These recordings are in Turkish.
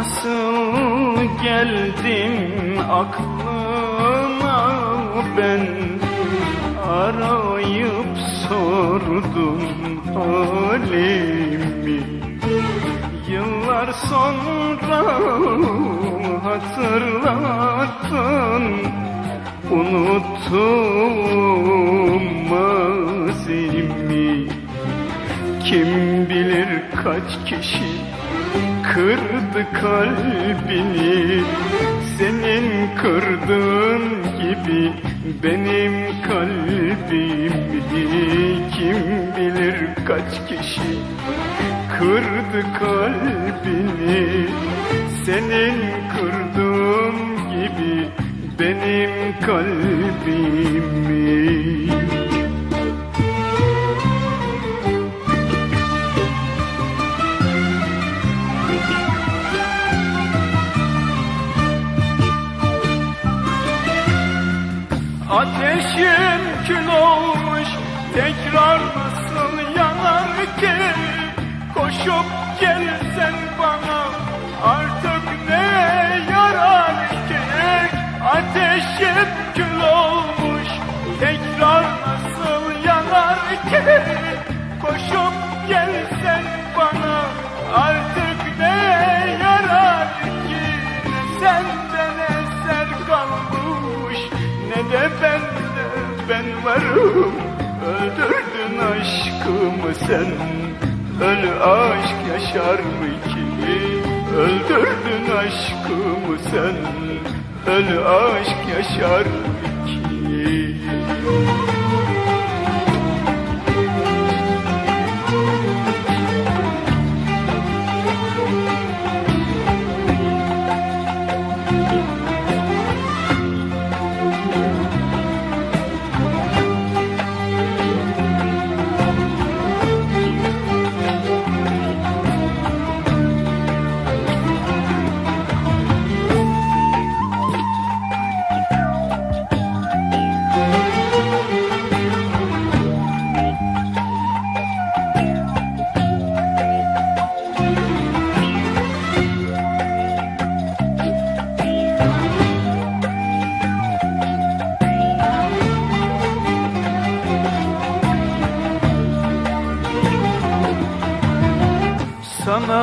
Nasıl geldim aklına ben? Arayıp sordum halimi. Yıllar sonra hatırlattın Unuttum mazimi Kim bilir kaç kişi kırdı kalbini. Senin kırdığın gibi benim kalbimi Kim bilir kaç kişi kırdı kalbini. Senin kırdığın gibi benim kalbimi. Ateşim kül olmuş tekrar nasıl yanar ki Koşup gelsen kül olmuş. Tekrar nasıl yanar ki? Koşup gelsen bana artık ne yarar ki? Senden eser kalmış. Ne de bende ben varım. Öldürdün aşkımı sen. Ölü aşk yaşar mı ki? Öldürdün aşkımı sen Ölü aşk yaşar mı Sana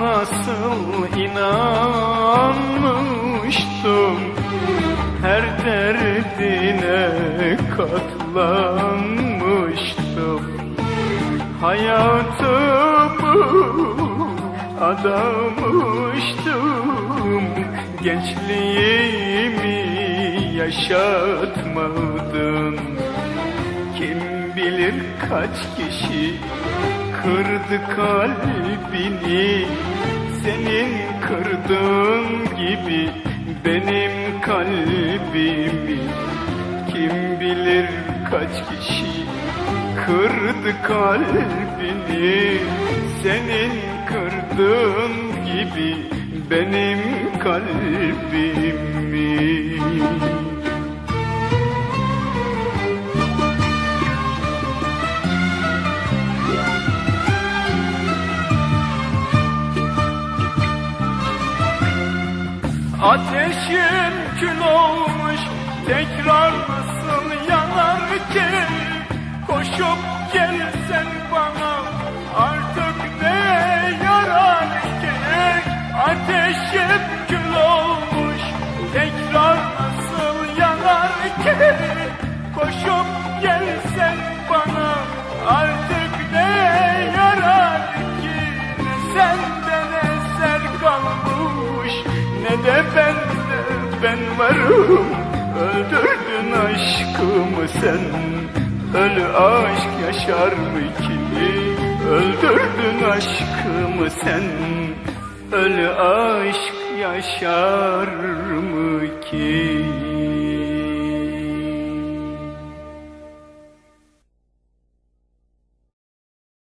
nasıl inanmıştım? Her derdine katlanmıştım. Hayatımı adamıştım. Gençliğimi yaşatmadın. Kim bilir kaç kişi kırdı kalbini Senin kırdığın gibi benim kalbimi. Kim bilir kaç kişi kırdı kalbini Senin kırdığın gibi benim kalbimi Ateşim kül olmuş tekrar nasıl yanar ki Koşup gelsen ben varım. Öldürdün aşkımı sen. Ölü aşk yaşar mı ki? Öldürdün aşkımı sen. Ölü aşk yaşar mı ki